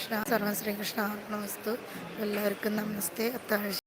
കൃഷ്ണ സർവ ശ്രീകൃഷ്ണ നമസ്തു. എല്ലാവർക്കും നമസ്തേ. അത്താഴ്ച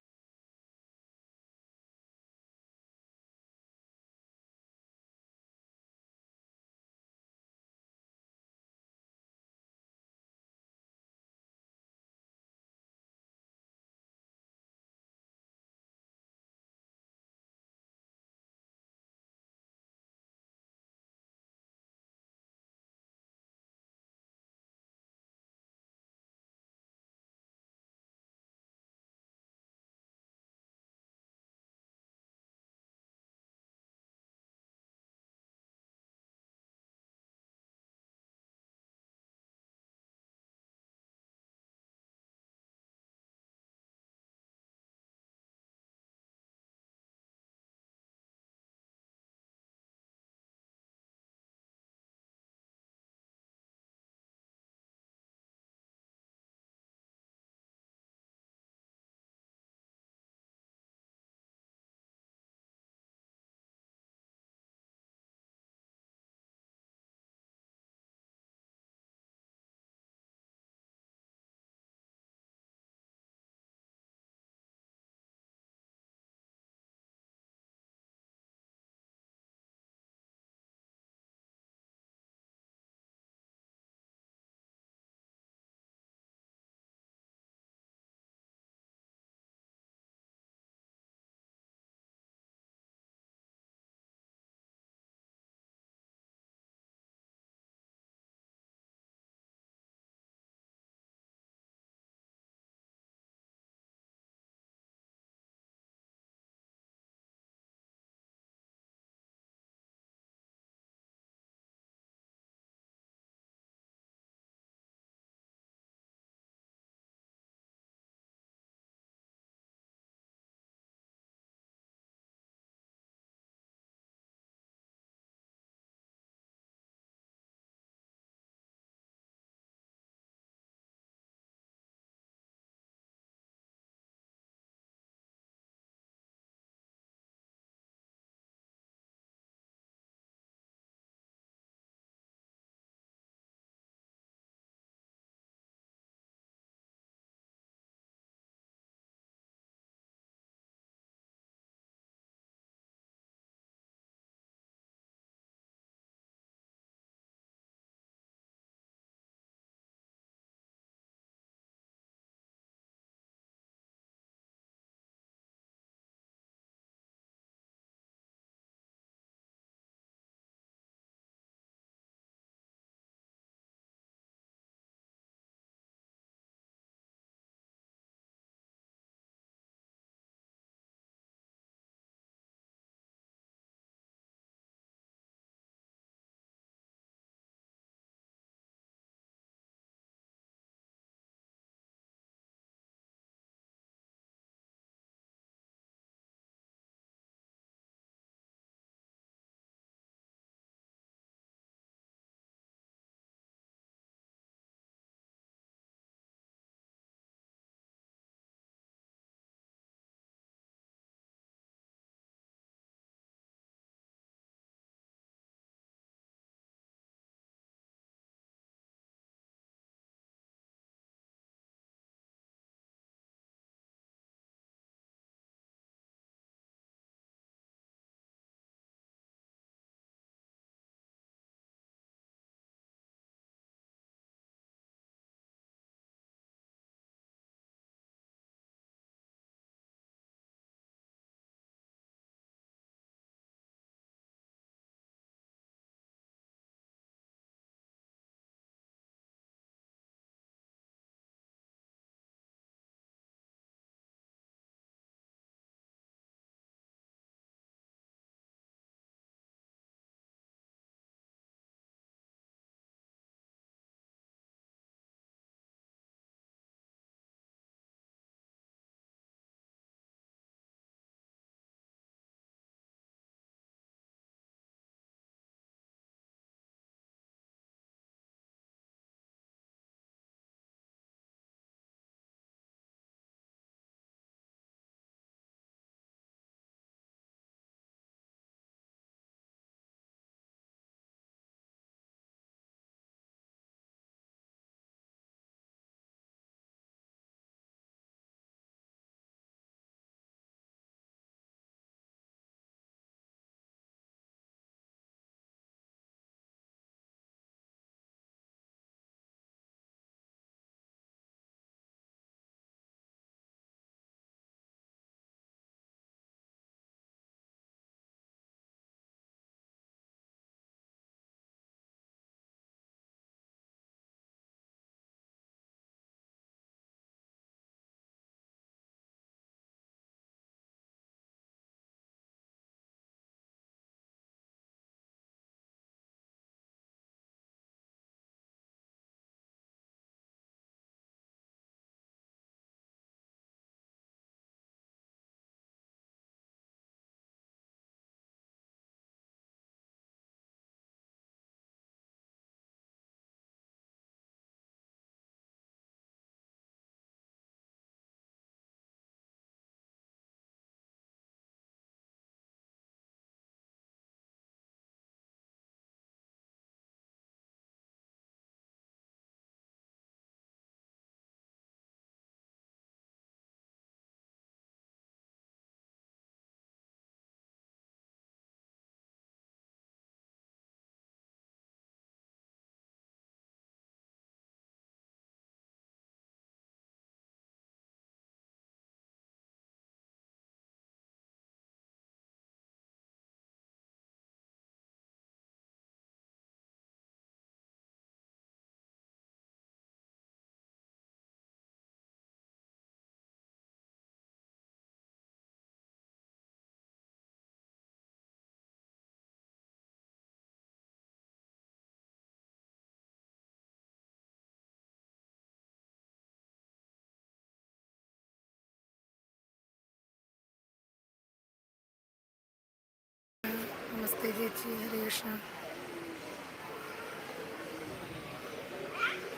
നമസ്തേ ചേച്ചി ഹരേ കൃഷ്ണ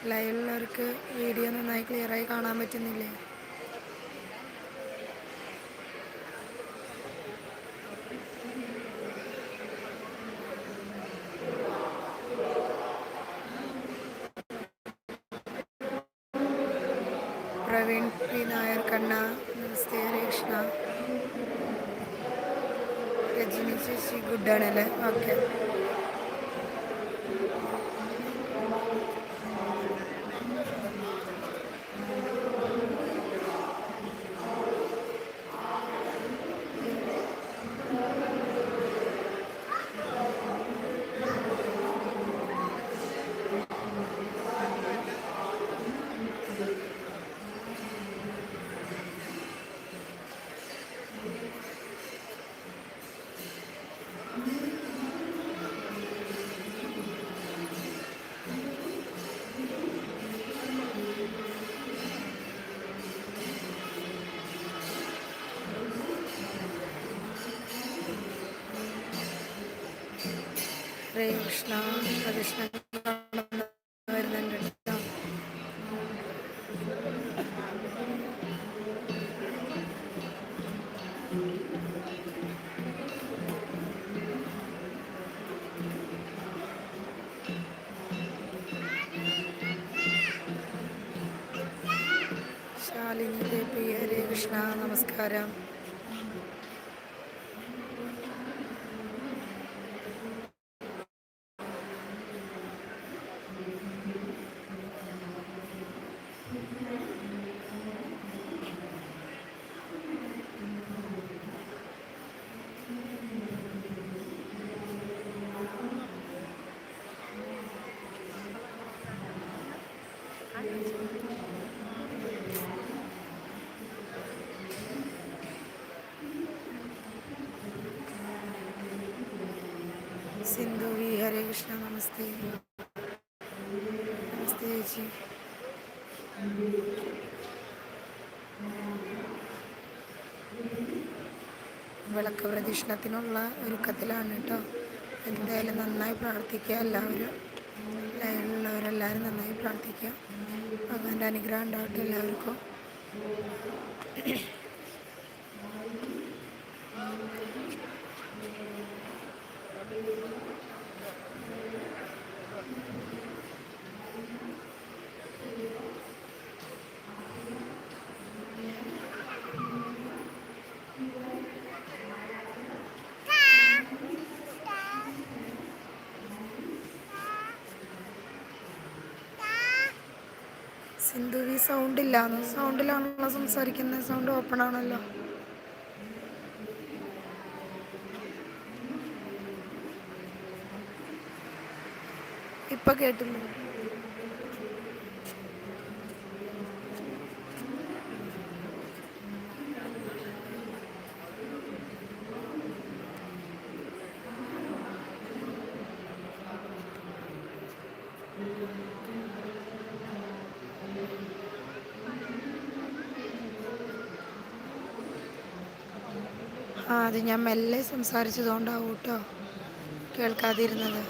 ലൈവിലുള്ളവർക്ക് വീഡിയോ നന്നായി ക്ലിയറായി കാണാൻ പറ്റുന്നില്ലേ? കേട്ടോ ശാലിനി ദേവി ഹരേ കൃഷ്ണ നമസ്കാരം സിന്ധു വി ഹരേ കൃഷ്ണ നമസ്തേ ചേച്ചി വിളക്ക് പ്രദക്ഷിണത്തിനുള്ള ഒരുക്കത്തിലാണ് കേട്ടോ. എന്തായാലും നന്നായി പ്രാർത്ഥിക്കുക എല്ലാവരും. ലൈനിലുള്ളവരെല്ലാവരും നന്നായി പ്രാർത്ഥിക്കുക. ഭഗവാന്റെ അനുഗ്രഹം ഉണ്ടാവട്ടെ എല്ലാവർക്കും. സിന്ധു വി സൗണ്ട് സൗണ്ടിലാണല്ലോ സംസാരിക്കുന്നത് സൗണ്ട് ഓപ്പൺ ആണല്ലോ. ഇപ്പൊ കേട്ടില്ല ആ അത് ഞാൻ മെല്ലെ സംസാരിച്ചതുകൊണ്ടാവും കേട്ടോ കേൾക്കാതിരുന്നത്.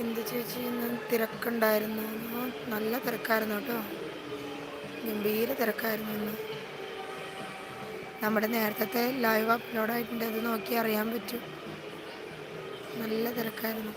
സിന്ധു ചേച്ചി ഇന്ന് തിരക്കുണ്ടായിരുന്നു? നല്ല തിരക്കായിരുന്നു കേട്ടോ. ഗംഭീര തിരക്കായിരുന്നു ഇന്ന്. നമ്മുടെ നേരത്തെ ലൈവ് അപ്ലോഡ് ആയിട്ടുണ്ട് അത് നോക്കി അറിയാൻ പറ്റും. നല്ല തിരക്കായിരുന്നു.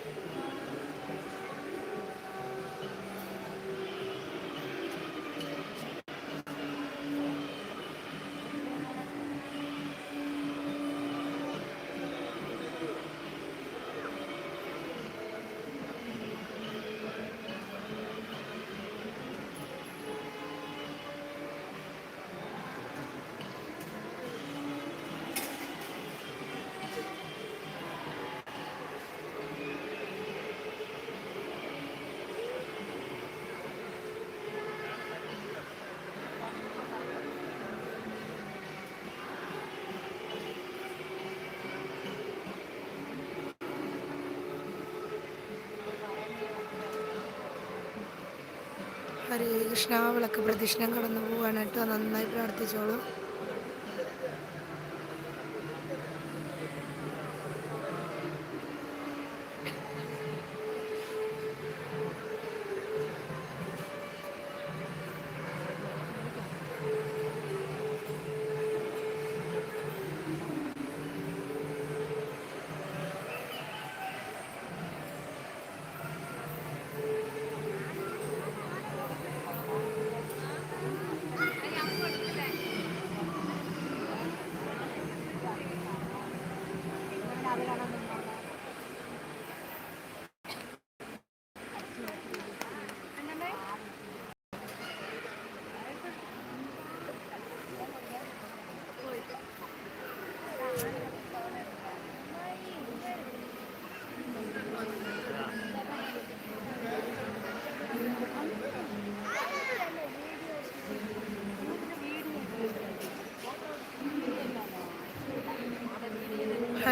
കൃഷ്ണ വിളക്ക് പ്രദക്ഷിണം കടന്നു പോവാണ് കേട്ടോ നന്നായി പ്രാർത്ഥിച്ചോളൂ.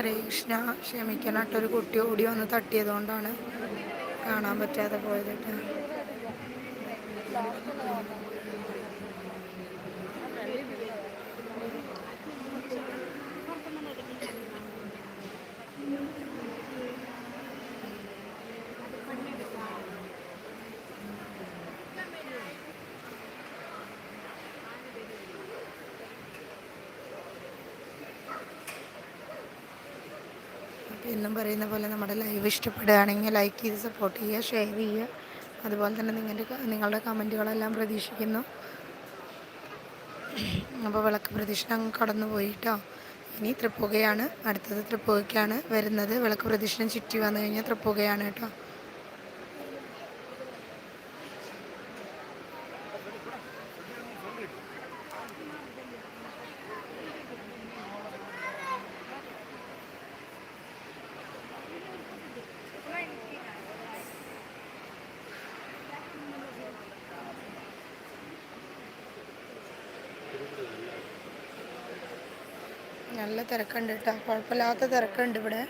ഹരേ കൃഷ്ണ ഒരു കുട്ടി ഓടി വന്ന് തട്ടിയതുകൊണ്ടാണ് കാണാൻ പറ്റാതെ പോയത് കേട്ടോ അപ്പോൾ എന്നും പറയുന്ന പോലെ നമ്മുടെ ലൈവ് ഇഷ്ടപ്പെടുകയാണെങ്കിൽ ലൈക്ക് ചെയ്ത് സപ്പോർട്ട് ചെയ്യുക ഷെയർ ചെയ്യുക. അതുപോലെ തന്നെ നിങ്ങളുടെ നിങ്ങളുടെ കമന്റുകളെല്ലാം പ്രതീക്ഷിക്കുന്നു. അപ്പോൾ വിളക്ക് പ്രദക്ഷിണം കടന്നു പോയിട്ടോ. ഇനി തൃപ്പുകയാണ് അടുത്തത് തൃപ്പുകയ്ക്കാണ് വരുന്നത്. വിളക്ക് പ്രദക്ഷിണം ചുറ്റി വന്നു കഴിഞ്ഞാൽ തൃപ്പുകയാണ് കേട്ടോ നല്ല തിരക്കുണ്ട് കേട്ടോ കുഴപ്പമില്ലാത്ത തിരക്കുണ്ട് ഇവിടെ.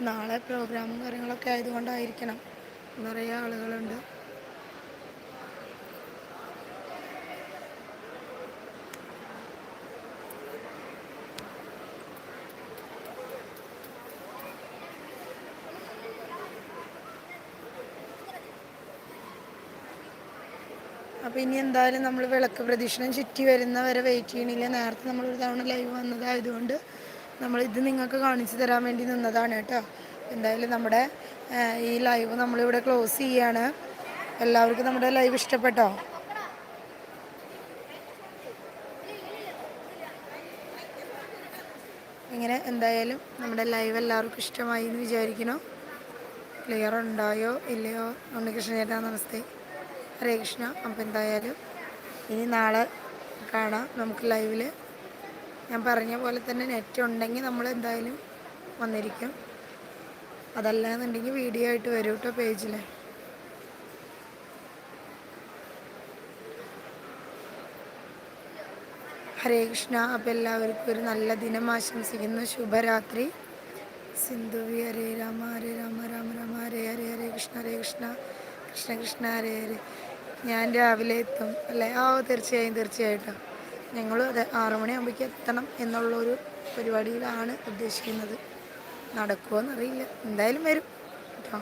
നാളെ പ്രോഗ്രാമും കാര്യങ്ങളൊക്കെ ആയതുകൊണ്ടായിരിക്കണം. നിറയെ ആളുകളുണ്ട്. അപ്പോൾ ഇനി എന്തായാലും നമ്മൾ വിളക്ക് പ്രദക്ഷിണം ചുറ്റി വരുന്നവരെ വെയിറ്റ് ചെയ്യണില്ല. നേരത്തെ നമ്മൾ ഒരു തവണ ലൈവ് വന്നതായതുകൊണ്ട് നമ്മൾ ഇത് നിങ്ങൾക്ക് കാണിച്ചു തരാൻ വേണ്ടി നിന്നതാണ് കേട്ടോ. എന്തായാലും നമ്മുടെ ഈ ലൈവ് നമ്മളിവിടെ ക്ലോസ് ചെയ്യാണ്. എല്ലാവർക്കും നമ്മുടെ ലൈവ് ഇഷ്ടപ്പെട്ടോ? ഇങ്ങനെ എന്തായാലും നമ്മുടെ ലൈവ് എല്ലാവർക്കും ഇഷ്ടമായി എന്ന് വിചാരിക്കണോ ക്ലിയർ ഉണ്ടായോ ഇല്ലയോ? ഉണ്ണികൃഷ്ണ ചേട്ടാ നമസ്തേ. ഹരേ കൃഷ്ണ അപ്പം എന്തായാലും ഇനി നാളെ കാണാം നമുക്ക് ലൈവിൽ ഞാൻ പറഞ്ഞ പോലെ തന്നെ നെറ്റ് ഉണ്ടെങ്കിൽ നമ്മൾ എന്തായാലും വന്നിരിക്കും. അതല്ല എന്നുണ്ടെങ്കിൽ വീഡിയോ ആയിട്ട് വരും കേട്ടോ പേജിൽ ഹരേ കൃഷ്ണ അപ്പം എല്ലാവർക്കും ഒരു നല്ല ദിനം ആശംസിക്കുന്നു. ശുഭരാത്രി. സിന്ധുവി ഹരേ രാമ ഹരേ രാമ രാമ രാമ ഹരേ ഹരേ ഹരേ കൃഷ്ണ ഹരേ കൃഷ്ണ കൃഷ്ണ കൃഷ്ണ ഹരേ ഹരേ. ഞാൻ രാവിലെ എത്തും അല്ലേ? ആ തീർച്ചയായും തീർച്ചയായിട്ടും. ഞങ്ങളും അതെ ആറു മണിയാകുമ്പോഴേക്ക് എത്തണം എന്നുള്ളൊരു പരിപാടിയിലാണ് ഉദ്ദേശിക്കുന്നത്. നടക്കുമോയെന്നറിയില്ല എന്തായാലും വരും. കേട്ടോ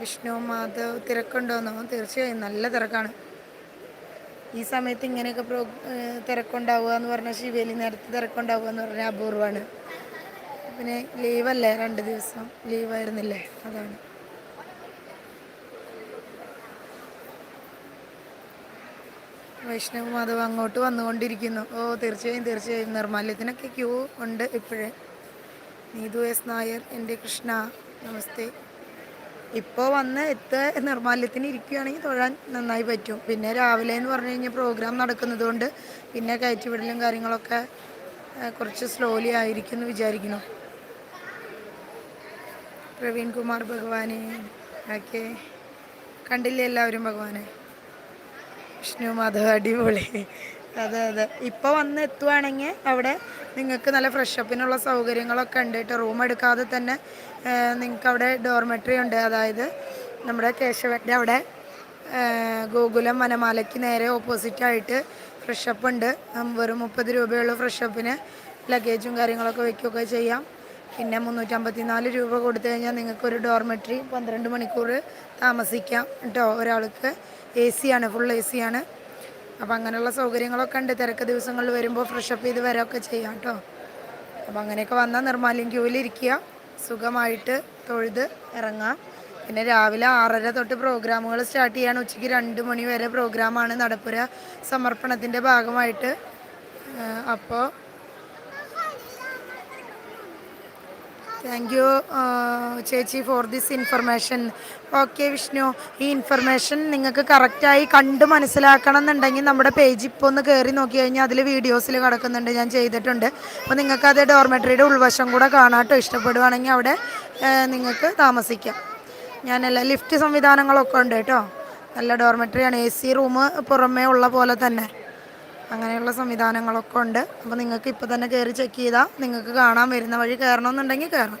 വിഷ്ണു മാധവ് തിരക്കുണ്ടോന്നോ? തീർച്ചയായും നല്ല തിരക്കാണ്. ഈ സമയത്ത് ഇങ്ങനെയൊക്കെ പ്രോ തിരക്കുണ്ടാവുക എന്ന് പറഞ്ഞാൽ ശിവേലി നേരത്തെ തിരക്കുണ്ടാവുക എന്ന് പറഞ്ഞാൽ അപൂർവമാണ് പിന്നെ ലീവല്ലേ രണ്ട് ദിവസം ലീവായിരുന്നില്ലേ? അതാണ്. വൈഷ്ണവ് മാധവ് അങ്ങോട്ട് വന്നുകൊണ്ടിരിക്കുന്നു. ഓ തീർച്ചയായും തീർച്ചയായും. നിർമാല്യത്തിനൊക്കെ ക്യൂ ഉണ്ട് ഇപ്പോഴേ. നീതു എസ് നായർ എന്റെ കൃഷ്ണ നമസ്തേ. ഇപ്പോൾ വന്ന് എത്ത നിർമ്മാല്യത്തിന് ഇരിക്കുകയാണെങ്കിൽ തൊഴാൻ നന്നായി പറ്റും. പിന്നെ രാവിലെ എന്ന് പറഞ്ഞു കഴിഞ്ഞാൽ പ്രോഗ്രാം നടക്കുന്നത് കൊണ്ട് പിന്നെ കയറ്റിവിടലും കാര്യങ്ങളൊക്കെ കുറച്ച് സ്ലോലി ആയിരിക്കും എന്ന് വിചാരിക്കുന്നു. പ്രവീൺ കുമാർ ഭഗവാനെ ഓക്കെ കണ്ടില്ലേ എല്ലാവരും ഭഗവാനെ? വിഷ്ണു മാധവ് അടിപൊളി. അതെ അതെ. ഇപ്പോൾ വന്ന് എത്തുവാണെങ്കിൽ അവിടെ നിങ്ങൾക്ക് നല്ല ഫ്രഷപ്പിനുള്ള സൗകര്യങ്ങളൊക്കെ ഉണ്ട് കേട്ടോ. റൂം എടുക്കാതെ തന്നെ നിങ്ങൾക്ക് അവിടെ ഡോർമെട്രി ഉണ്ട്. അതായത് നമ്മുടെ കേശവന്റെ അവിടെ ഗോകുലം വനമാലയ്ക്ക് നേരെ ഓപ്പോസിറ്റായിട്ട് ഫ്രഷപ്പ് ഉണ്ട്. വെറും മുപ്പത് രൂപയുള്ള ഫ്രഷപ്പിന് ലഗേജും കാര്യങ്ങളൊക്കെ വെക്കുകയൊക്കെ ചെയ്യാം. പിന്നെ മുന്നൂറ്റമ്പത്തി നാല് രൂപ കൊടുത്തു കഴിഞ്ഞാൽ നിങ്ങൾക്ക് ഒരു ഡോർമെട്രി പന്ത്രണ്ട് മണിക്കൂർ താമസിക്കാം കേട്ടോ ഒരാൾക്ക്. എ സി ആണ് ഫുൾ എ സി ആണ്. അപ്പം അങ്ങനെയുള്ള സൗകര്യങ്ങളൊക്കെ ഉണ്ട്. തിരക്ക് ദിവസങ്ങളിൽ വരുമ്പോൾ ഫ്രഷപ്പ് ചെയ്ത് വരാമൊക്കെ ചെയ്യാം കേട്ടോ. അപ്പം അങ്ങനെയൊക്കെ വന്നാൽ നിർമ്മാല്യം ക്യൂവിൽ ഇരിക്കുക. സുഖമായിട്ട് തൊഴുത് ഇറങ്ങാം. പിന്നെ രാവിലെ ആറര തൊട്ട് പ്രോഗ്രാമുകൾ സ്റ്റാർട്ട് ചെയ്യാണ്. ഉച്ചയ്ക്ക് രണ്ട് മണി വരെ പ്രോഗ്രാമാണ് നടപ്പുര സമർപ്പണത്തിന്റെ ഭാഗമായിട്ട്. അപ്പോൾ താങ്ക് യു ചേച്ചി for this information okay Vishnu ഈ ഇൻഫർമേഷൻ നിങ്ങൾക്ക് കറക്റ്റായി കണ്ട് മനസ്സിലാക്കണം എന്നുണ്ടെങ്കിൽ നമ്മുടെ പേജ് ഇപ്പോൾ ഒന്ന് കയറി നോക്കി കഴിഞ്ഞാൽ അതിൽ വീഡിയോസിൽ കിടക്കുന്നുണ്ട്. ഞാൻ ചെയ്തിട്ടുണ്ട്. അപ്പോൾ നിങ്ങൾക്ക് അത് ഡോർമെട്രിയുടെ ഉൾവശം കൂടെ കാണാട്ടോ ഇഷ്ടപ്പെടുവാണെങ്കിൽ അവിടെ നിങ്ങൾക്ക് താമസിക്കാം. ഞാനല്ല ലിഫ്റ്റ് സംവിധാനങ്ങളൊക്കെ ഉണ്ട് കേട്ടോ നല്ല ഡോർമെട്രിയാണ് എ സി റൂം പുറമേ ഉള്ള പോലെ തന്നെ. അങ്ങനെയുള്ള സംവിധാനങ്ങളൊക്കെ ഉണ്ട്. അപ്പോൾ നിങ്ങൾക്ക് ഇപ്പോൾ തന്നെ കയറി ചെക്ക് ചെയ്താൽ നിങ്ങൾക്ക് കാണാൻ വരുന്ന വഴി കയറണമെന്നുണ്ടെങ്കിൽ കയറണം.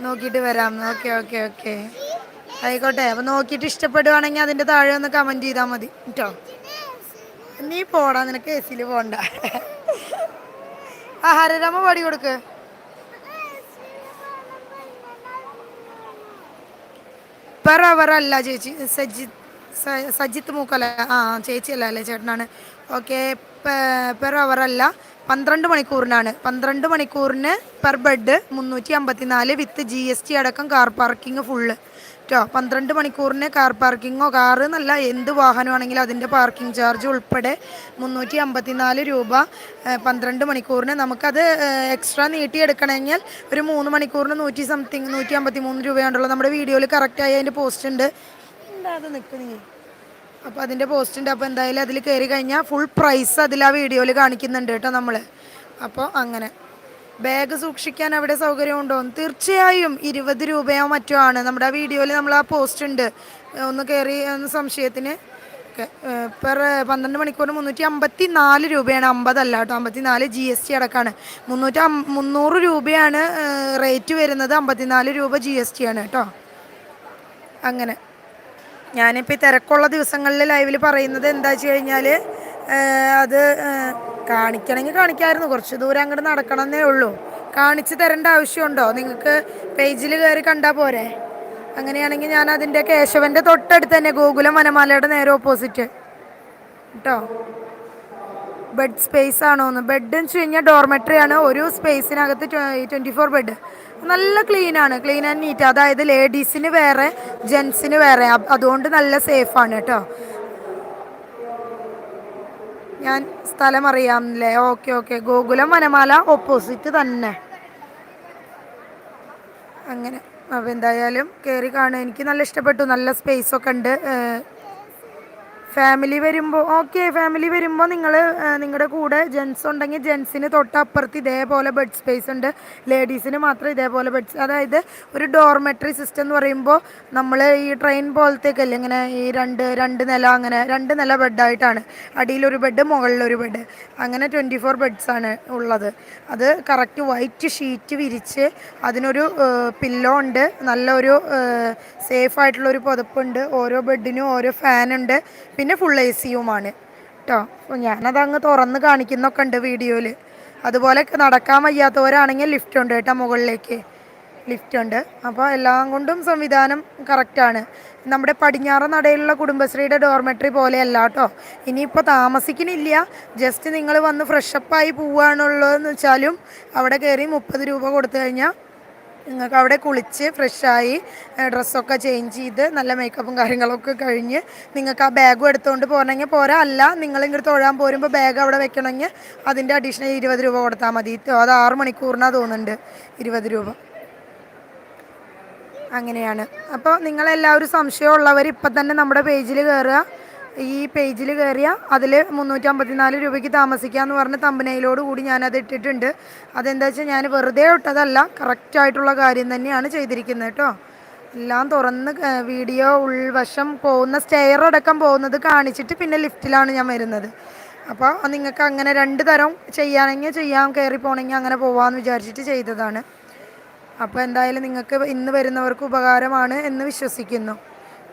നോക്കിയിട്ട് വരാം. ഓക്കെ ഓക്കെ ഓക്കെ ആയിക്കോട്ടെ. അപ്പോൾ നോക്കിയിട്ട് ഇഷ്ടപ്പെടുവാണെങ്കിൽ അതിന്റെ താഴെ ഒന്ന് കമന്റ് ചെയ്താൽ മതി. കേട്ടോ നീ പോടാ നിനക്ക് എ സിയിൽ പോണ്ട. ആ ഹരരാമ പാടി കൊടുക്ക്. പറ പറ അല്ല ചേച്ചി. സജിത്ത് സ- സജിത്ത് മൂക്കല. ആ ചേച്ചിയല്ല അല്ലേ ചേട്ടനാണ്? ഓക്കെ പെർ അവർ അല്ല പന്ത്രണ്ട് മണിക്കൂറിനാണ്. പന്ത്രണ്ട് മണിക്കൂറിന് പെർ ബെഡ് മുന്നൂറ്റി അമ്പത്തി നാല് വിത്ത് ജി എസ് ടി അടക്കം കാർ പാർക്കിംഗ് ഫുള്ള് കേട്ടോ പന്ത്രണ്ട് മണിക്കൂറിന് കാർ പാർക്കിങ്ങോ കാറ് എന്നല്ല എന്ത് വാഹനമാണെങ്കിലും അതിന്റെ പാർക്കിംഗ് ചാർജ് ഉൾപ്പെടെ മുന്നൂറ്റി അമ്പത്തി നാല് രൂപ പന്ത്രണ്ട് മണിക്കൂറിന് നമുക്കത് എക്സ്ട്രാ നീട്ടിയെടുക്കണമെങ്കിൽ ഒരു മൂന്ന് മണിക്കൂറിന് നൂറ്റി സംതിങ് നൂറ്റി അമ്പത്തി മൂന്ന് രൂപയാണുള്ളത്. നമ്മുടെ വീഡിയോയിൽ കറക്റ്റായി അതിന്റെ പോസ്റ്റ് ഉണ്ട്. എന്താ അത് നിൽക്ക് അപ്പോൾ അതിന്റെ പോസ്റ്റ് ഉണ്ട്. അപ്പോൾ എന്തായാലും അതിൽ കയറി കഴിഞ്ഞാൽ ഫുൾ പ്രൈസ് അതിൽ ആ വീഡിയോയിൽ കാണിക്കുന്നുണ്ട് കേട്ടോ നമ്മൾ അപ്പോൾ അങ്ങനെ. ബാഗ് സൂക്ഷിക്കാൻ അവിടെ സൗകര്യമുണ്ടോ? തീർച്ചയായും ഇരുപത് രൂപയോ മറ്റോ ആണ്. നമ്മുടെ ആ വീഡിയോയിൽ നമ്മൾ ആ പോസ്റ്റ് ഉണ്ട്. ഒന്ന് കയറി ഒന്ന് സംശയത്തിന്. പെർ പന്ത്രണ്ട് മണിക്കൂർ മുന്നൂറ്റി അമ്പത്തി നാല് രൂപയാണ് അമ്പതല്ല കേട്ടോ. അമ്പത്തി നാല് ജി എസ് ടി അടക്കമാണ് മുന്നൂറ്റി മുന്നൂറ് രൂപയാണ് റേറ്റ് വരുന്നത് അമ്പത്തിനാല് രൂപ ജി എസ് ടി ആണ് കേട്ടോ. അങ്ങനെ. ഞാനിപ്പോൾ ഈ തിരക്കുള്ള ദിവസങ്ങളിൽ ലൈവിൽ പറയുന്നത് എന്താ വെച്ച് കഴിഞ്ഞാൽ അത് കാണിക്കണമെങ്കിൽ കാണിക്കാമായിരുന്നു കുറച്ച് ദൂരം അങ്ങോട്ട് നടക്കണമെന്നേ ഉള്ളൂ. കാണിച്ച് തരേണ്ട ആവശ്യമുണ്ടോ? നിങ്ങൾക്ക് പേജിൽ കയറി കണ്ടാൽ പോരെ? അങ്ങനെയാണെങ്കിൽ ഞാൻ അതിന്റെ കേശവന്റെ തൊട്ടടുത്ത് തന്നെ ഗോകുലം വനമാലയുടെ നേരെ ഓപ്പോസിറ്റ് കേട്ടോ ബെഡ് സ്പേസ് ആണോ ബെഡ് എന്ന് വെച്ച് കഴിഞ്ഞാൽ ഡോർമെട്രി ആണ് ഒരു സ്പേസിനകത്ത് ട്വന്റി ഫോർ ബെഡ്. നല്ല ക്ലീൻ ആണ്. ക്ലീൻ ആൻഡ് നീറ്റ് അതായത് ലേഡീസിന് വേറെ ജെൻസിന് വേറെ. അതുകൊണ്ട് നല്ല സേഫ് ആണ് കേട്ടോ. ഞാൻ സ്ഥലം അറിയാമല്ലേ okay okay Gokulam Vanamala opposite തന്നെ. അങ്ങനെ. അപ്പോൾ എന്തായാലും കയറി കാണുക. എനിക്ക് നല്ല ഇഷ്ടപ്പെട്ടു. നല്ല സ്പേസ് ഒക്കെ ഉണ്ട്. ഫാമിലി വരുമ്പോൾ ഓക്കെ ഫാമിലി വരുമ്പോൾ നിങ്ങൾ നിങ്ങളുടെ കൂടെ ജെൻസ് ഉണ്ടെങ്കിൽ ജെൻസിന് തൊട്ടപ്പുറത്ത് ഇതേപോലെ ബെഡ് സ്പേസ് ഉണ്ട്. ലേഡീസിന് മാത്രം ഇതേപോലെ ബെഡ് അതായത് ഒരു ഡോർമെട്രി സിസ്റ്റം എന്ന് പറയുമ്പോൾ നമ്മൾ ഈ ട്രെയിൻ പോലത്തേക്ക് അല്ലേ ഇങ്ങനെ ഈ രണ്ട് രണ്ട് നില അങ്ങനെ രണ്ട് നില ബെഡായിട്ടാണ് അടിയിലൊരു ബെഡ് മുകളിലൊരു ബെഡ് അങ്ങനെ ട്വന്റി ഫോർ ബെഡ്സാണ് ഉള്ളത്. അത് കറക്റ്റ് വൈറ്റ് ഷീറ്റ് വിരിച്ച് അതിനൊരു പില്ലോ ഉണ്ട്. നല്ലൊരു സേഫ് ആയിട്ടുള്ള ഒരു പുതപ്പുണ്ട്. ഓരോ ബെഡിനും ഓരോ ഫാനുണ്ട് പിന്നെ ഫുൾ എ സിയുമാണ് കേട്ടോ ഞാനത് അങ്ങ് തുറന്ന് കാണിക്കുന്നൊക്കെ ഉണ്ട് വീഡിയോയിൽ അതുപോലെ നടക്കാൻ വയ്യാത്തവരാണെങ്കിൽ ലിഫ്റ്റ് ഉണ്ട് കേട്ടോ മുകളിലേക്ക്. ലിഫ്റ്റ് ഉണ്ട്. അപ്പോൾ എല്ലാം കൊണ്ടും സംവിധാനം കറക്റ്റാണ് നമ്മുടെ പടിഞ്ഞാറ നടയിലുള്ള കുടുംബശ്രീയുടെ ഡോർമെട്രി പോലെയല്ല കേട്ടോ ഇനിയിപ്പോൾ താമസിക്കണില്ല. ജസ്റ്റ് നിങ്ങൾ വന്ന് ഫ്രഷപ്പായി പോവുകയാണുള്ളതെന്ന് വെച്ചാലും അവിടെ കയറി മുപ്പത് രൂപ കൊടുത്തു കഴിഞ്ഞാൽ നിങ്ങൾക്ക് അവിടെ കുളിച്ച് ഫ്രഷായി ഡ്രസ്സൊക്കെ ചേഞ്ച് ചെയ്ത് നല്ല മേക്കപ്പും കാര്യങ്ങളൊക്കെ കഴിഞ്ഞ് നിങ്ങൾക്ക് ആ ബാഗും എടുത്തുകൊണ്ട് പോകണമെങ്കിൽ പോരാ. അല്ല നിങ്ങൾ തൊഴാൻ പോരുമ്പോൾ ബാഗ് അവിടെ വെക്കണമെങ്കിൽ അതിന്റെ അഡീഷണൽ ഇരുപത് രൂപ കൊടുത്താൽ മതി. അത് ആറ് മണിക്കൂറിനാണ് തോന്നുന്നുണ്ട് ഇരുപത് രൂപ. അങ്ങനെയാണ്. അപ്പോൾ നിങ്ങളെല്ലാവരും സംശയമുള്ളവർ ഇപ്പം തന്നെ നമ്മുടെ പേജിൽ കയറുക ഈ പേജിൽ കയറിയ അതിൽ മുന്നൂറ്റമ്പത്തിനാല് രൂപയ്ക്ക് താമസിക്കാമെന്ന് പറഞ്ഞ തമ്പനയിലോട് കൂടി ഞാനത് ഇട്ടിട്ടുണ്ട്. അതെന്താ വെച്ചാൽ ഞാൻ വെറുതെ ഇട്ടതല്ല കറക്റ്റായിട്ടുള്ള കാര്യം തന്നെയാണ് ചെയ്തിരിക്കുന്നത് കേട്ടോ. എല്ലാം തുറന്ന് വീഡിയോ ഉൾവശം പോകുന്ന സ്റ്റെയർ അടക്കം പോകുന്നത് കാണിച്ചിട്ട് പിന്നെ ലിഫ്റ്റിലാണ് ഞാൻ വരുന്നത്. അപ്പോൾ നിങ്ങൾക്ക് അങ്ങനെ രണ്ട് തരം ചെയ്യുകയാണെങ്കിൽ ചെയ്യാം കയറി പോകണമെങ്കിൽ അങ്ങനെ പോവാമെന്ന് വിചാരിച്ചിട്ട് ചെയ്തതാണ്. അപ്പോൾ എന്തായാലും നിങ്ങൾക്ക് ഇന്ന് വരുന്നവർക്ക് ഉപകാരമാണ് എന്ന് വിശ്വസിക്കുന്നു.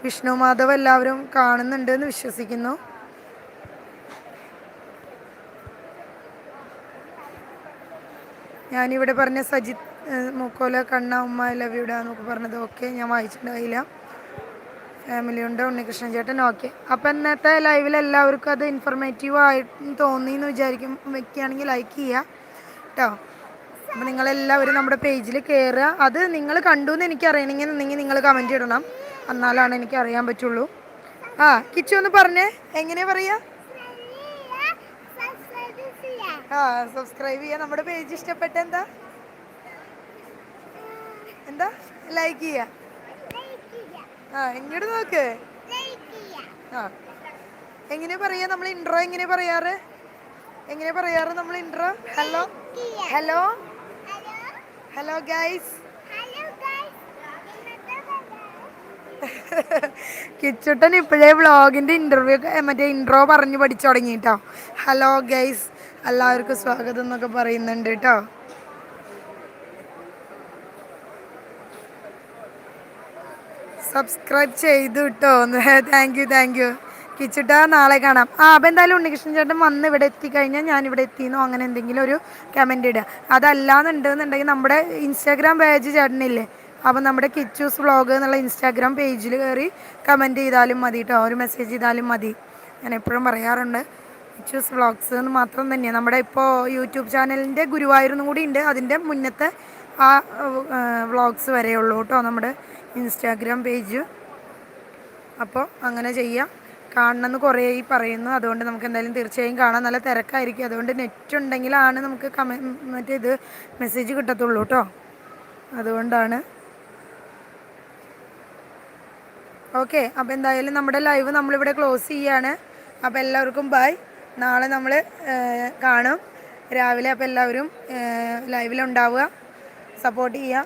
വിഷ്ണു മാധവ് എല്ലാവരും കാണുന്നുണ്ട് എന്ന് വിശ്വസിക്കുന്നു. ഞാനിവിടെ പറഞ്ഞ സജിത് മൂക്കോല കണ്ണ ഉമ്മ ലവ് ലവിയുടെ എന്നൊക്കെ പറഞ്ഞത് ഓക്കെ ഞാൻ വായിച്ചിട്ടുണ്ടായില്ല ഫാമിലി ഉണ്ട് ഉണ്ണികൃഷ്ണൻ ചേട്ടൻ ഓക്കെ അപ്പം ഇന്നത്തെ ലൈവിൽ എല്ലാവർക്കും അത് ഇൻഫർമേറ്റീവ് ആയിട്ട് തോന്നി എന്ന് വിചാരിക്കും വെക്കുകയാണെങ്കിൽ ലൈക്ക് ചെയ്യുക കേട്ടോ അപ്പം നിങ്ങളെല്ലാവരും നമ്മുടെ പേജിൽ കയറുക അത് നിങ്ങൾ കണ്ടു എന്ന് എനിക്കറിയണമെങ്കിൽ നിങ്ങൾ കമന്റ് ഇടണം. എന്നാലാണ് എനിക്ക് അറിയാൻ പറ്റുള്ളൂ. ആ കിച്ചു ഒന്ന് പറഞ്ഞേ. എങ്ങനെ പറയാ? ആ സബ്സ്ക്രൈബ് ചെയ്യാ. നമ്മുടെ പേജ് ഇഷ്ടപ്പെട്ട എന്താ? എന്താ? ലൈക്ക് ചെയ്യാ. ആ എങ്ങോട്ട് നോക്ക്. ആ. എങ്ങനെ പറയാ നമ്മൾ ഇൻട്രോ എങ്ങനെ പറയാറ്? എങ്ങനെ പറയാറ് നമ്മൾ intro hello hello hello guys Kichuttan ഇപ്പോഴേ വ്ളോഗിന്റെ ഇന്റർവ്യൂ മറ്റേ ഇൻട്രോ പറഞ്ഞു പഠിച്ചു തുടങ്ങി കേട്ടോ ഹലോ ഗൈസ് എല്ലാവർക്കും സ്വാഗതം എന്നൊക്കെ പറയുന്നുണ്ട് കേട്ടോ സബ്സ്ക്രൈബ് ചെയ്തു കേട്ടോ താങ്ക് യു താങ്ക് യു കിച്ചിട്ട നാളെ കാണാം. ആ അപ്പം എന്തായാലും ഉണ്ണികൃഷ്ണൻ ചേട്ടൻ വന്ന് ഇവിടെ എത്തിക്കഴിഞ്ഞാൽ ഞാൻ ഇവിടെ എത്തിയെന്നോ അങ്ങനെ എന്തെങ്കിലും ഒരു കമന്റ് ഇടുക. അതല്ലാന്നുണ്ടെന്നുണ്ടെങ്കിൽ നമ്മുടെ ഇൻസ്റ്റാഗ്രാം പേജ് ചേട്ടനില്ലേ? അപ്പം നമ്മുടെ കിച്ചൂസ് വ്ളോഗ് എന്നുള്ള ഇൻസ്റ്റാഗ്രാം പേജിൽ കയറി കമന്റ് ചെയ്താലും മതി കേട്ടോ. ഒരു മെസ്സേജ് ചെയ്താലും മതി. ഞാൻ എപ്പോഴും പറയാറുണ്ട് കിച്ചൂസ് വ്ളോഗ്സ് എന്ന് മാത്രം തന്നെയാണ് നമ്മുടെ ഇപ്പോൾ യൂട്യൂബ് ചാനലിന്റെ ഗുരുവായൂരുന്നും കൂടി ഉണ്ട്. അതിന്റെ മുന്നത്തെ ആ വ്ളോഗ്സ് വരെയുള്ളൂ കേട്ടോ നമ്മുടെ ഇൻസ്റ്റാഗ്രാം പേജ്. അപ്പോൾ അങ്ങനെ ചെയ്യാം. കാണണമെന്ന് കുറേ ഈ പറയുന്നു. അതുകൊണ്ട് നമുക്ക് എന്തായാലും തീർച്ചയായും കാണാൻ നല്ല തിരക്കായിരിക്കും. അതുകൊണ്ട് നെറ്റ് ഉണ്ടെങ്കിലാണ് നമുക്ക് കമ മറ്റേ ഇത് മെസ്സേജ് കിട്ടത്തുള്ളൂ കേട്ടോ. അതുകൊണ്ടാണ് ഓക്കെ അപ്പോൾ എന്തായാലും നമ്മുടെ ലൈവ് നമ്മളിവിടെ ക്ലോസ് ചെയ്യാണ്. അപ്പോൾ എല്ലാവർക്കും ബൈ. നാളെ നമ്മൾ കാണും. രാവിലെ അപ്പോൾ എല്ലാവരും ലൈവിലുണ്ടാവുക. സപ്പോർട്ട് ചെയ്യുക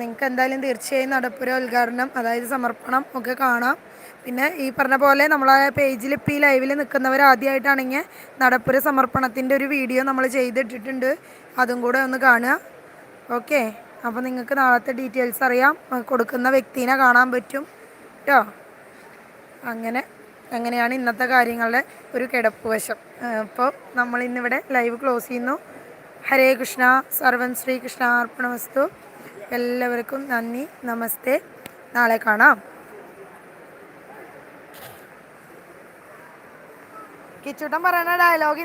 നിങ്ങൾക്ക് എന്തായാലും തീർച്ചയായും നടപ്പുര ഉദ്ഘാടനം അതായത് സമർപ്പണം ഒക്കെ കാണാം. പിന്നെ ഈ പറഞ്ഞ പോലെ നമ്മളെ പേജിൽ ഇപ്പോൾ ഈ ലൈവിൽ നിൽക്കുന്നവർ ആദ്യമായിട്ടാണെങ്കിൽ നടപ്പുര സമർപ്പണത്തിന്റെ ഒരു വീഡിയോ നമ്മൾ ചെയ്തിട്ടിട്ടുണ്ട്. അതും കൂടെ ഒന്ന് കാണുക. ഓക്കെ അപ്പോൾ നിങ്ങൾക്ക് നാളത്തെ ഡീറ്റെയിൽസ് അറിയാം. കൊടുക്കുന്ന വ്യക്തിനെ കാണാൻ പറ്റും. കേട്ടോ? അങ്ങനെ അങ്ങനെയാണ് ഇന്നത്തെ കാര്യങ്ങളുടെ ഒരു കിടപ്പ് വശം. അപ്പോൾ നമ്മൾ ഇന്നിവിടെ ലൈവ് ക്ലോസ് ചെയ്യുന്നു. ഹരേ കൃഷ്ണ സർവൻ ശ്രീകൃഷ്ണ അർപ്പണവസ്തു. എല്ലാവർക്കും നന്ദി നമസ്തേ. നാളെ കാണാം. കിച്ചൂട്ടൻ പറയുന്ന ഡയലോഗ്